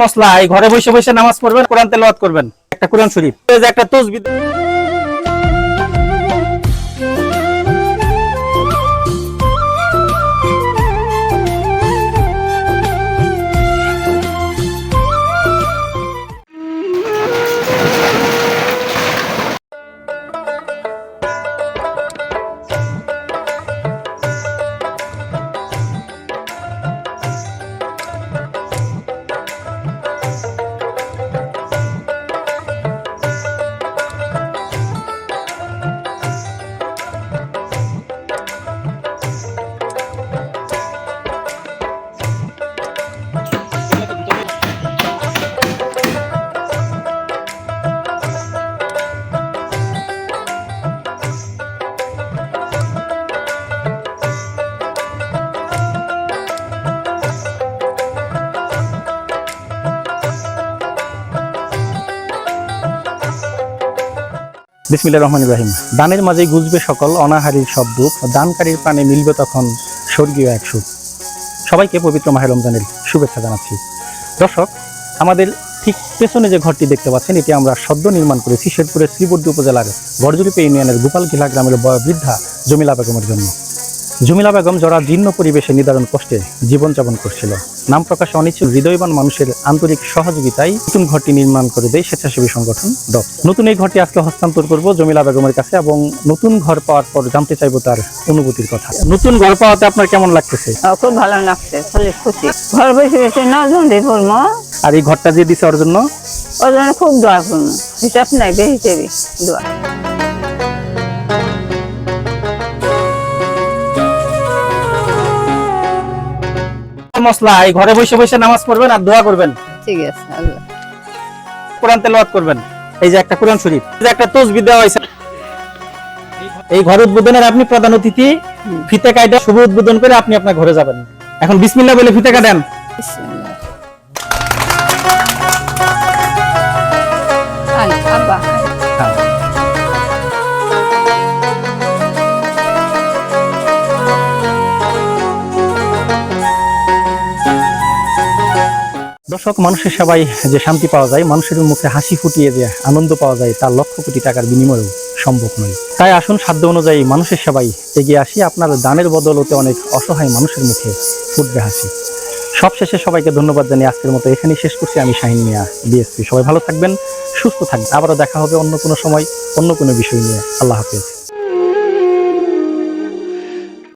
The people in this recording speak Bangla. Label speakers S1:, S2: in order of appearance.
S1: মশলা, এই ঘরে বসে বসে নামাজ পড়বেন, কোরআন তেলাওয়াত করবেন। একটা কোরআন শরীফ। একটা তসবিহ বিসমিল্লাহ রহমান ইব্রাহিম দানের মাঝে গুজবে সকল অনাহারীর সব দুঃখ, দানকারীর প্রাণে মিলবে তখন স্বর্গীয় এক সুখ। সবাইকে পবিত্র মাহের রমজানের শুভেচ্ছা জানাচ্ছি। দর্শক, আমাদের ঠিক পেছনে যে ঘরটি দেখতে পাচ্ছেন, এটি আমরা সদ্য নির্মাণ করেছি শেরপুরের শ্রীবর্দী উপজেলার বড়জুলিপে ইউনিয়নের গোপালকিলা গ্রামের বৃদ্ধা জমিলা বেগমের জন্য। জমিলা বেগম যারা জীর্ণ পরিবেশে নিদারুণ কষ্টে জীবনযাপন করছিল। নাম প্রকাশে অনিচ্ছুক হৃদয়বান মানুষের আন্তরিক সহযোগিতায় নতুন ঘরটি নির্মাণ করে দেয় স্বেচ্ছাসেবী সংগঠন ডক নতুন এই ঘরটি আজকে হস্তান্তর করব জমিলা বেগমের কাছে এবং নতুন ঘর পাওয়ার পর জানতে চাইব তার অনুভূতির কথা। নতুন ঘর পাওয়াতে আপনার কেমন লাগতেছে?
S2: খুব ভালো লাগছে খুশি। ঘর বসে বসে
S1: আর এই ঘরটা যে দিছে ওর জন্য?
S2: ওর জন্য খুব দোয়া করব। হিসাব নাই বে হিসেবে দোয়া
S1: মশলা এই ঘরে বসে বসে নামাজ পড়বেন আর দোয়া করবেন।
S2: ঠিক আছে আল্লাহ।
S1: কোরআন তেলাওয়াত করবেন। এই যে একটা কোরআন শরীফ এই যে একটা তসবিহ দেওয়া হয়েছে। এই ঘর উদ্বোধনের আপনি প্রধান অতিথি ফিতে কাইটা শুভ উদ্বোধন করে আপনি আপনার ঘরে যাবেন। এখন বিসমিল্লাহ বলে ফিতে কাটেন। দর্শক, মানুষের সেবায় যে শান্তি পাওয়া যায়, মানুষের মুখে হাসি ফুটিয়ে যে আনন্দ পাওয়া যায়, তার লক্ষ কোটি টাকার বিনিময়েও সম্ভব নয়। তাই আসুন, সাধ্য অনুযায়ী মানুষের সেবায় এগিয়ে আসি। আপনার দানের বদলতে অনেক অসহায় মানুষের মুখে ফুটবে হাসি। সবশেষে সবাইকে ধন্যবাদ জানিয়ে আজকের মতো এখানেই শেষ করছি। আমি শাহিন মিয়া, বিএসপি। সবাই ভালো থাকবেন, সুস্থ থাকবেন। আবারও দেখা হবে অন্য কোনো সময়, অন্য কোনো বিষয় নিয়ে। আল্লাহ হাফেজ।